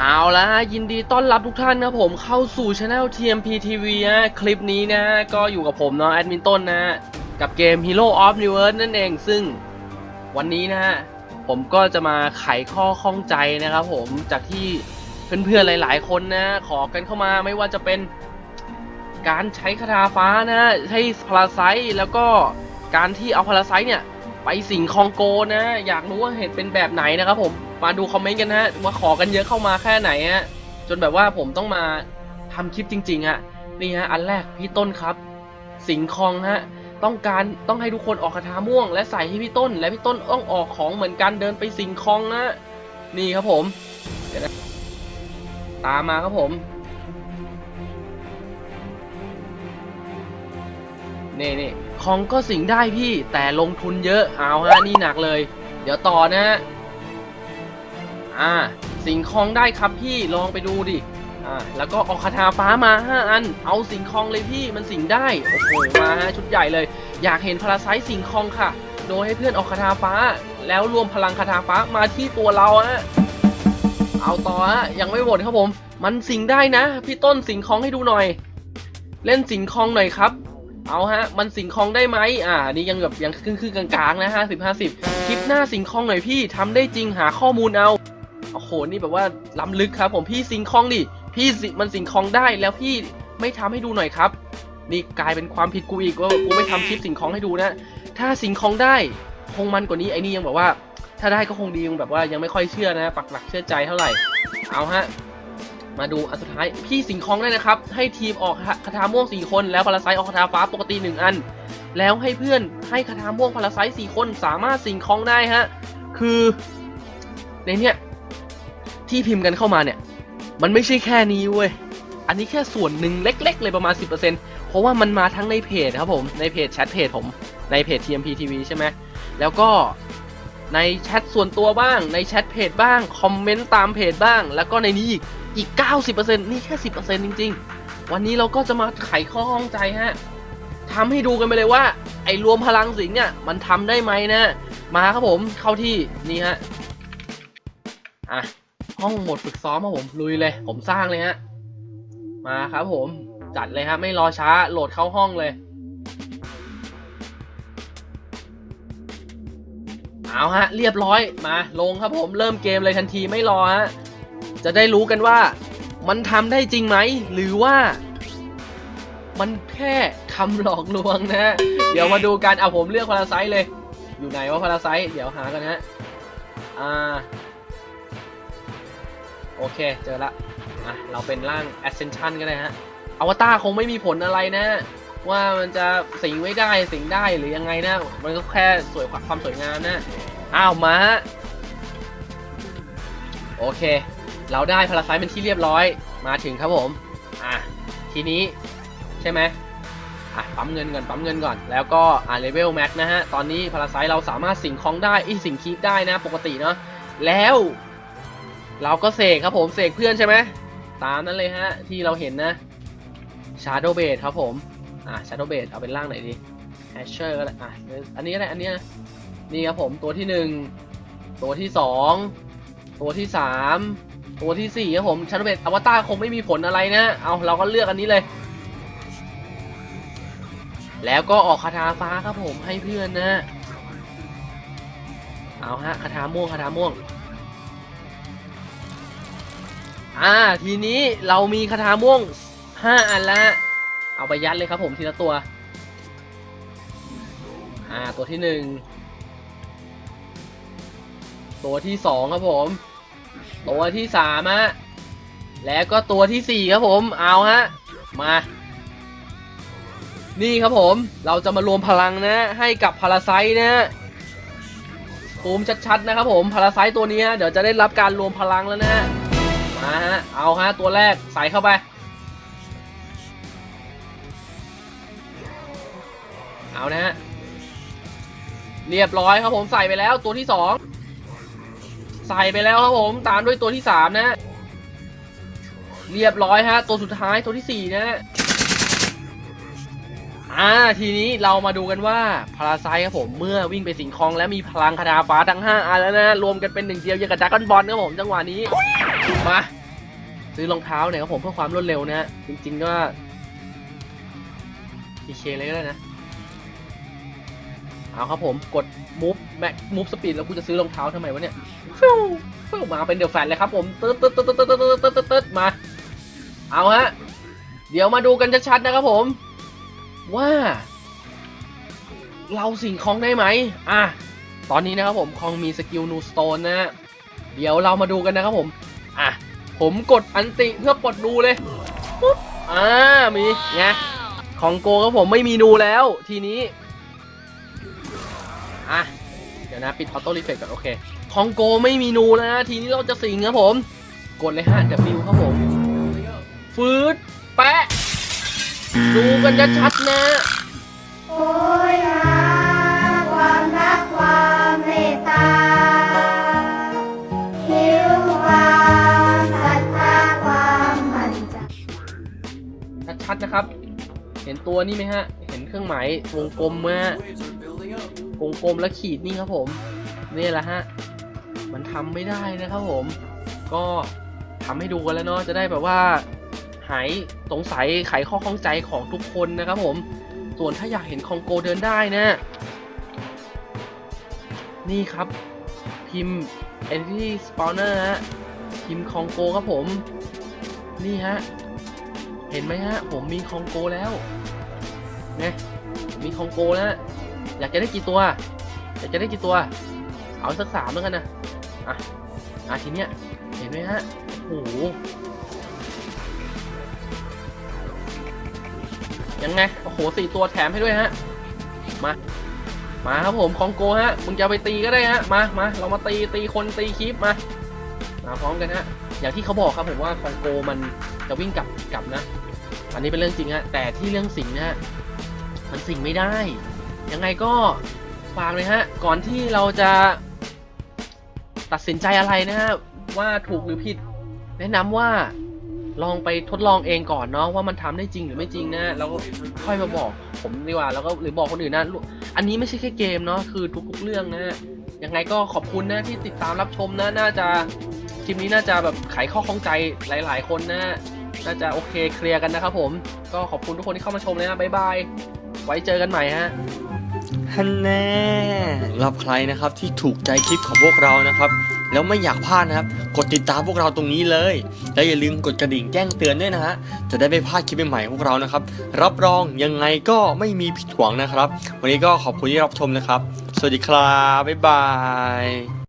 เอาละฮะยินดีต้อนรับทุกท่านนะผมเข้าสู่ช anel TMP TV นะคลิปนี้นะก็อยู่กับผมเนาะแอดมินต้นนะกับเกม Hero of New Earth นั่นเองซึ่งวันนี้นะฮะผมก็จะมาไขข้อข้องใจนะครับผมจากที่เพื่อนๆหลายๆคนนะ ขอกันเข้ามาไม่ว่าจะเป็นการใช้คาถาฟ้านะใช้พาราไซต์แล้วก็การที่เอาพาราไซต์เนี่ยไปสิงคองโกนะ อยากรู้ว่าเหตุเป็นแบบไหนนะครับผม มาดูคอมเมนต์กันนะฮะว่าขอกันเยอะเข้ามาแค่ไหนฮะจนแบบว่าผมต้องมาทำคลิปจริงๆฮะนี่ฮะอันแรกพี่ต้นครับ สิงคองฮะต้องการต้องให้ทุกคนออกคาถาม่วง และใส่ให้พี่ต้น และพี่ต้นต้องออกของเหมือนกันเดินไปสิงคองนะนี่ครับผมตามมาครับผมนี่นี่คองก็สิงได้พี่แต่ลงทุนเยอะเอาฮะนี่หนักเลย เดี๋ยวต่อนะฮะ อ่าสิงคองได้ครับพี่ลองไปดูดิอ่าแล้วก็ออกคาถาฟ้ามา 5 อัน เอาสิงคองเลยพี่มันสิงได้โอ้โหมาฮะชุดใหญ่เลย อยากเห็นพาราไซสิงคองค่ะ โดยให้เพื่อนออกคาถาฟ้า แล้วรวมพลังคาถาฟ้ามาที่ตัวเราฮะเอาต่อฮะยังไม่หมดครับผม มันสิงได้นะ พี่ต้นสิงคองให้ดูหน่อย เล่นสิงคองหน่อยครับเอาฮะ มันสิงคองได้ไหมอ่า นี่ยังแบบยังครึ่งๆกลางๆนะห้าสิบห้าสิบคลิปหน้าสิงคองหน่อยพี่ทำได้จริงหาข้อมูลเอา โอ้โหนี่แบบว่าล้ำลึกครับ ผมพี่สิงคองดิพี่สิมันสิงคองได้แล้วพี่ไม่ทำให้ดูหน่อยครับ นี่กลายเป็นความผิดกูอีกว่ากูไม่ทำคลิปสิงคองให้ดูนะ ถ้าสิงคองได้คงมันกว่านี้ไอ้นี่ยังแบบว่า ถ้าได้ก็คงดียังแบบว่ายังไม่ค่อยเชื่อนะปักหลักเชื่อใจเท่าไหร่เอาฮะมาดูอันสุดท้ายพี่สิงคองได้นะครับ ให้ทีมออกคาถาม่วง 4 คน แล้วพาราไซต์ออกคาถาฟ้าปกติ 1 อัน แล้วให้เพื่อนให้คาถาม่วงพาราไซต์4คนสามารถสิงคองได้ฮะคือในเนี้ย ที่พิมพ์กันเข้ามาเนี่ย มันไม่ใช่แค่นี้เว้ย อันนี้แค่ส่วนหนึ่งเล็ก ๆ เลยประมาณ 10%เพราะว่ามันมาทั้งในเพจครับผม ในเพจแชทเพจผม ในเพจ TMP TV ใช่ไหม แล้วก็ในแชทส่วนตัวบ้าง ในแชทเพจบ้าง คอมเมนต์ตามเพจบ้าง แล้วก็ในนี้อีก อีก 90%นี่แค่ 10%จริง ๆ วันนี้เราก็จะมาไขข้อข้องใจฮะทำให้ดูกันไปเลยว่า ไอ้รวมพลังสิงเนี่ย มันทำได้ไหมนะ มาครับผมเข้าที่นี่ฮะ อะ ห้องโหมดฝึกซ้อมครับผมลุยเลย ผมสร้างเลยฮะมาครับผมจัดเลยฮะไม่รอช้าโหลดเข้าห้องเลยเอาฮะเรียบร้อยมาลงครับผมเริ่มเกมเลยทันทีไม่รอฮะจะได้รู้กันว่ามันทำได้จริงไหมหรือว่า มันแค่คำหลอกลวงนะ เดี๋ยวมาดูกันเอาผมเลือกพาราไซต์เลย อยู่ไหนว่าพาราไซต์เดี๋ยวหากันฮะอ่า โอเค เจอละอะเราเป็นร่าง Ascension ก็ได้ฮะอวตารคงไม่มีผลอะไรนะ ว่ามันจะสิงไม่ได้สิงได้หรือยังไงนะ มันก็แค่สวยความสวยงามนะ อ้าวมาฮะโอเค เราได้พาราไซต์เป็นที่เรียบร้อยมาถึงครับผม อะ ทีนี้ใช่ไหมอะ ปั๊มเงินก่อน ปั๊มเงินก่อน แล้วก็อ่าเลเวลแม็กนะฮะ ตอนนี้พาราไซต์เราสามารถสิงคองได้อีสิงคีปได้นะ ปกติเนาะ แล้ว เราก็เสกครับผมเสกเพื่อนใช่ไหมตามนั้นเลยฮะที่เราเห็นนะ Shadow b a s e ครับผมอะ Shadow b a s e เอาเป็นร่างไหนดี Asher ก็ได้อะอันนี้ก็ได้อันนี้นะนี่ครับผมตัวที่หนึ่งตัวที่สองตัวที่สามตัวที่สี่ครับผมชาร์โดเบตอวตารคงไม่มีผลอะไรนะเอาเราก็เลือกอันนี้เลย แล้วก็ออกคาถาฟ้าครับผมให้เพื่อนนะเอาฮะคาถาม่วงคาถาม่วง อ่า ทีนี้เรามีคาถาม่วงห้าอันแล้วเอาไปยัดเลยครับผมทีละตัว อ่า ตัวที่หนึ่ง ตัวที่สองครับผม ตัวที่สามฮะ แล้วก็ตัวที่สี่ครับผม เอาฮะ มา นี่ครับผม เราจะมารวมพลังนะ ให้กับพาราไซต์นะภูมิชัดๆนะครับผม พาราไซต์ตัวนี้เดี๋ยวจะได้รับการรวมพลังแล้วนะ มาฮะ เอาฮะ ตัวแรกใส่เข้าไป เอานะฮะ เรียบร้อยครับผมใส่ไปแล้วตัวที่สองใส่ไปแล้วครับผมตามด้วยตัวที่สามนะ เรียบร้อยฮะ ตัวสุดท้ายตัวที่สี่นะ่าทีนี้เรามาดูกันว่าพาราไซครับผมเมื่อวิ่งไปสิงคองแล้วมีพลังคาถาฟ้าทั้ง5อันแล้วนะรวมกันเป็นหนึ่งเดียวย่างกับดักกอนบอลครับผมจังหวะนี้มาซื้อรองเท้าเนี่ยครับผมเพื่อความรวดเร็วนะฮะจริง ๆ ก็พีเคเลยก็ได้นะเอาครับผมกดมูฟแม็กมูฟสปีดแล้วกูจะซื้อรองเท้าทำไมวะเนี่ยฟิวฟิวมาเป็นเดี่ยวแฟนเลยครับผมตึ๊ดตึ๊ดตึ๊ดตึ๊ดตึ๊ดตึ๊ดตึ๊ดมา เอาฮะเดี๋ยวมาดูกันชัดๆนะครับผม ว่า เราสิ่งของได้ไหมอะตอนนี้นะครับผมคองมีสกิลนูสโตนนะเดี๋ยวเรามาดูกันนะครับผมอะผมกดอันติเพื่อปลดดูเลยปุ๊บอ่ามีไงของโกครับผมไม่มีนูแล้วทีนี้อะเดี๋ยวนะปิดออโต้รีเฟกก่อนโอเคของโกไม่มีนูนะทีนี้เราจะสิงครับผม กดเลยฮะ W ครับผม ฟืดแปะ ดูกันจะชัดๆนะโอ้ยหาความรักความเมตตาหิวความศรัทธาความมั่นใจ ชัดๆนะครับ เห็นตัวนี่ไหมฮะ เห็นเครื่องหมายวงกลมไหมฮะวงกลมแล้วขีดนี่ครับผมนี่แหละฮะ มันทำไม่ได้นะครับผม ก็ทำให้ดูกันแล้วเนาะจะได้แบบว่า หายสงสัยไขข้อข้องใจของทุกคนนะครับผม ส่วนถ้าอยากเห็นคองโกเดินได้นะ นี่ครับพิมพ์ entity spawner ฮะพิมพ์คองโกครับผม นี่ฮะ เห็นไหมฮะ ผมมีคองโกแล้วนะผมมีคองโกแล้ว อยากจะได้กี่ตัว อยากจะได้กี่ตัว เอาสักสามแล้วกันนะ อะ อะทีเนี้ย เห็นไหมฮะ โอ้โห ยังไง โอ้โหสี่ตัวแถมให้ด้วยฮะ มา มาครับผมคองโกฮะ มึงจะไปตีก็ได้ฮะ มามาเรามาตีตีคนตีคลิปมา มาพร้อมกันฮะ อย่างที่เขาบอกครับผมว่าคองโกมันจะวิ่งกลับกลับนะ อันนี้เป็นเรื่องจริงฮะ แต่ที่เรื่องสิงนะฮะ มันสิงไม่ได้ ยังไงก็ฝากเลยฮะ ก่อนที่เราจะตัดสินใจอะไรนะฮะ ว่าถูกหรือผิด แนะนำว่า ลองไปทดลองเองก่อนเนาะว่ามันทำได้จริงหรือไม่จริงนะแล้วก็ค่อยมาบอกผมดีกว่าแล้วก็หรือบอกคนอื่นนะอันนี้ไม่ใช่แค่เกมเนาะคือทุกๆเรื่องนะยังไงก็ขอบคุณนะที่ติดตามรับชมนะน่าจะคลิปนี้น่าจะแบบไขข้อข้องใจหลาย ๆ คนนะน่าจะโอเคเคลียร์กันนะครับผมก็ขอบคุณทุกคนที่เข้ามาชมเลยนะบ๊ายบายไว้เจอกันใหม่ฮะฮันแน่รับใครนะครับที่ถูกใจคลิปของพวกเรานะครับ แล้วไม่อยากพลาดนะครับ กดติดตามพวกเราตรงนี้เลย และอย่าลืมกดกระดิ่งแจ้งเตือนด้วยนะฮะ จะได้ไม่พลาดคลิปใหม่ๆของพวกเรานะครับ รับรองยังไงก็ไม่มีผิดหวังนะครับ วันนี้ก็ขอบคุณที่รับชมนะครับ สวัสดีครับ บ๊ายบาย